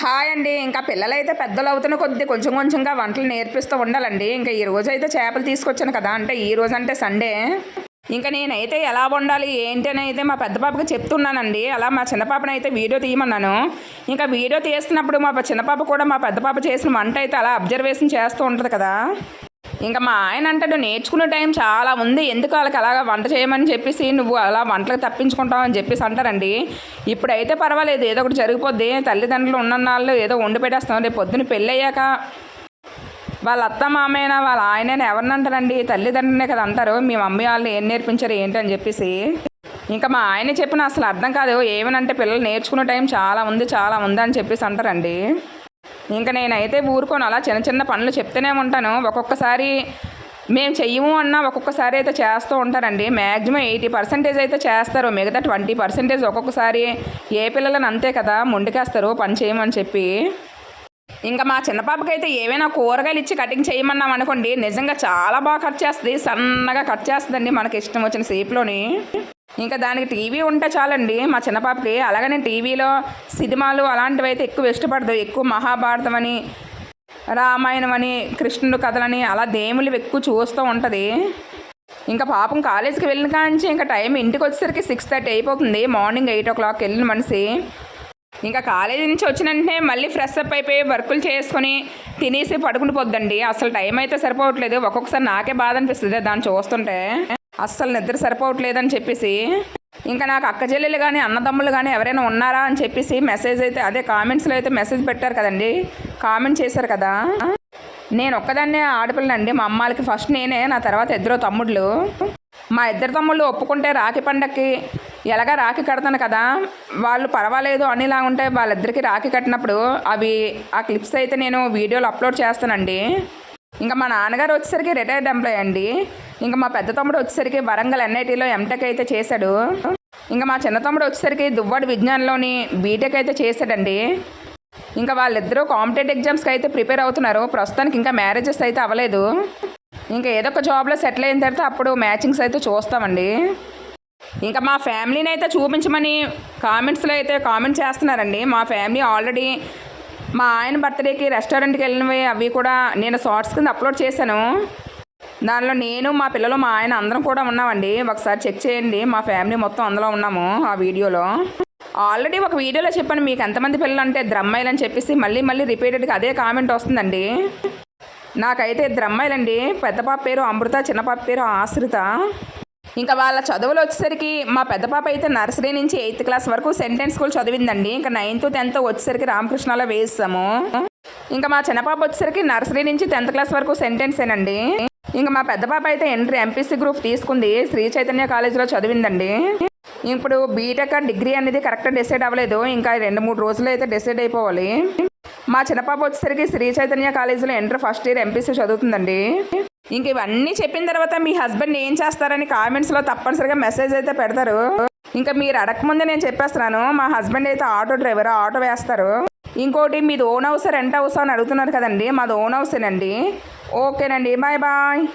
Hi అండి. ఇంకా పిల్లలైతే పెద్దలు అవుతున్న కొద్ది కొంచెం కొంచెంగా వంటలు నేర్పిస్తూ ఉండాలండి. ఇంకా ఈ రోజు అయితే చేపలు తీసుకొచ్చాను కదా అంటే ఈ రోజు అంటే సండే. ఇంకా నేనైతే ఎలా వండాలి ఏంటి అని అయితే మా పెద్ద పాపకి చెప్తున్నానండి. అలా మా చిన్న పాపని అయితే వీడియో తీయమన్నాను. ఇంకా వీడియో తీస్తున్నప్పుడు మా చిన్న పాప కూడా మా పెద్ద పాప చేసిన వంట అయితే అలా అబ్జర్వేషన్ చేస్తూ ఉంటుంది కదా. ఇంకా మా ఆయన అంటాడు నేర్చుకునే టైం చాలా ఉంది. ఎందుకు వాళ్ళకి అలాగా వంట చేయమని చెప్పేసి నువ్వు అలా వంటలకు తప్పించుకుంటావు అని చెప్పేసి అంటారండి. ఇప్పుడైతే పర్వాలేదు. ఏదో ఒకటి జరిగిపోద్ది. తల్లిదండ్రులు ఉన్న వాళ్ళు ఏదో వండి పెట్టేస్తాం రేపు పొద్దున్న పెళ్ళయ్యాక వాళ్ళ అత్త మామైన వాళ్ళ ఆయనని ఎవరిని అంటారండి? తల్లిదండ్రులనే కదా అంటారు. మీ మమ్మీ వాళ్ళని ఏం నేర్పించారు ఏంటి అని చెప్పేసి. ఇంకా మా ఆయన చెప్పిన అసలు అర్థం కాదు. ఏమనంటే పిల్లలు నేర్చుకునే టైం చాలా ఉంది చాలా ఉంది అని చెప్పేసి అంటారండి. ఇంకా నేనైతే ఊరుకోను. అలా చిన్న చిన్న పనులు చెప్తూనే ఉంటాను. ఒక్కొక్కసారి మేము చెయ్యము అన్నా ఒక్కొక్కసారి అయితే చేస్తూ ఉంటారండి. మ్యాక్సిమం ఎయిటీ పర్సెంటేజ్ అయితే చేస్తారు. మిగతా ట్వంటీ పర్సెంటేజ్ ఒక్కొక్కసారి ఏ పిల్లలని అంతే కదా మొండికేస్తారు పని చేయమని చెప్పి. ఇంకా మా చిన్న పాపకైతే ఏవైనా కూరగాయలు ఇచ్చి కటింగ్ చేయమన్నాం అనుకోండి నిజంగా చాలా బాగా కట్ చేస్తుంది. సన్నగా కట్ చేస్తుందండి మనకి ఇష్టం వచ్చిన షేప్లోని. ఇంకా దానికి టీవీ ఉంటే చాలండి. మా చిన్నపాపకి అలాగనే టీవీలో సినిమాలు అలాంటివి అయితే ఎక్కువ ఇష్టపడదు. ఎక్కువ మహాభారతం అని రామాయణం అని కృష్ణుడు కథలని అలా దేవుళ్ళు ఎక్కువ చూస్తూ ఉంటుంది. ఇంకా పాపం కాలేజీకి వెళ్ళిన కాంచి ఇంకా టైం ఇంటికి వచ్చేసరికి సిక్స్ థర్టీ అయిపోతుంది. మార్నింగ్ ఎయిట్ ఓ క్లాక్ వెళ్ళిన మనిషి ఇంకా కాలేజీ నుంచి వచ్చిన వెంటనే మళ్ళీ ఫ్రెష్ అప్ అయిపోయి వర్కులు చేసుకొని తినేసి పడుకుని పోద్దండి అసలు టైం అయితే సరిపోవట్లేదు. ఒక్కొక్కసారి నాకే బాధ అనిపిస్తుంది దాన్ని చూస్తుంటే. అస్సలు నిద్ర సరిపోవట్లేదని చెప్పేసి ఇంకా నాకు అక్క చెల్లెలు కానీ అన్నదమ్ములు కానీ ఎవరైనా ఉన్నారా అని చెప్పేసి మెసేజ్ అయితే అదే కామెంట్స్లో అయితే మెసేజ్ పెట్టారు కదండి. కామెంట్ చేశారు కదా. నేను ఒక్కదాన్నే ఆడపిల్లనండి మా అమ్మాలకి ఫస్ట్ నేనే నా తర్వాత ఇద్దరు తమ్ముళ్ళు. మా ఇద్దరు తమ్ముళ్ళు ఒప్పుకుంటే రాఖీ పండక్కి ఎలాగా రాఖీ కడతాను కదా? వాళ్ళు పర్వాలేదు అనిలా ఉంటే వాళ్ళిద్దరికి రాఖీ కట్టినప్పుడు అవి ఆ క్లిప్స్ అయితే నేను వీడియోలు అప్లోడ్ చేస్తానండి. ఇంకా మా నాన్నగారు వచ్చేసరికి రిటైర్డ్ ఎంప్లాయ్ అండి. ఇంకా మా పెద్ద తమ్ముడు వచ్చేసరికి వరంగల్ ఎన్ఐటీలో ఎంటెక్ అయితే చేశాడు ఇంకా మా చిన్న తమ్ముడు వచ్చేసరికి దువ్వాడు విజ్ఞానంలోని బీటెక్ అయితే చేశాడండి. ఇంకా వాళ్ళిద్దరూ కాంపిటేటివ్ ఎగ్జామ్స్కి అయితే ప్రిపేర్ అవుతున్నారు ప్రస్తుతానికి ఇంకా మ్యారేజెస్ అయితే అవ్వలేదు. ఇంకా ఏదో ఒక జాబ్లో సెటిల్ అయిన తర్వాత అప్పుడు మ్యాచింగ్స్ అయితే చూస్తామండి. ఇంకా మా ఫ్యామిలీని అయితే చూపించమని కామెంట్స్లో అయితే కామెంట్ చేస్తున్నారండి. మా ఫ్యామిలీ ఆల్రెడీ మా ఆయన బర్త్డేకి రెస్టారెంట్కి వెళ్ళినవి అవి కూడా నేను షార్ట్స్ కింద అప్లోడ్ చేశాను. దానిలో నేను మా పిల్లలు మా ఆయన అందరం కూడా ఉన్నామండి. ఒకసారి చెక్ చేయండి మా ఫ్యామిలీ మొత్తం అందులో ఉన్నాము ఆ వీడియోలో. ఆల్రెడీ ఒక వీడియోలో చెప్పాను మీకు ఎంతమంది పిల్లలు అంటే ద్రమ్మాయిలు అని చెప్పేసి మళ్ళీ మళ్ళీ రిపీటెడ్గా అదే కామెంట్ వస్తుందండి. నాకైతే ఇద్దరు అమ్మాయిలండి పెద్ద పాప పేరు అమృత చిన్న పాప పేరు ఆశ్రిత. ఇంకా వాళ్ళ చదువులు వచ్చేసరికి మా పెద్ద పాప అయితే నర్సరీ నుంచి ఎయిత్ క్లాస్ వరకు సెంటెన్స్ స్కూల్ చదివిందండి. ఇంకా నైన్త్ టెన్త్ వచ్చేసరికి రామకృష్ణలో వేస్తాము ఇంకా మా చిన్నపాప వచ్చేసరికి నర్సరీ నుంచి టెన్త్ క్లాస్ వరకు సెంటెన్సేనండి. ఇంకా మా పెద్ద పాప అయితే ఎంట్రీ ఎంపీసీ గ్రూప్ తీసుకుంది. శ్రీ చైతన్య కాలేజీలో చదివిందండి. ఇప్పుడు బీటెక్ డిగ్రీ అనేది కరెక్ట్గా డిసైడ్ అవ్వలేదు. ఇంకా రెండు మూడు రోజులు అయితే డిసైడ్ అయిపోవాలి. మా చిన్నపాప వచ్చేసరికి శ్రీ చైతన్య కాలేజీలో ఎంటర్ ఫస్ట్ ఇయర్ ఎంపీసీ చదువుతుందండి. ఇంక ఇవన్నీ చెప్పిన తర్వాత మీ హస్బెండ్ ఏం చేస్తారని కామెంట్స్లో తప్పనిసరిగా మెసేజ్ అయితే పెడతారు. ఇంకా మీరు అడగకముందే నేను చెప్పేస్తున్నాను. మా హస్బెండ్ అయితే ఆటో డ్రైవర్ ఆటో వేస్తారు. ఇంకోటి మీది ఓన్ హౌస్ రెంట్ హౌస్ అని అడుగుతున్నారు కదండి. మాది ఓన్ హౌసేనండి ఓకేనండి బాయ్ బాయ్.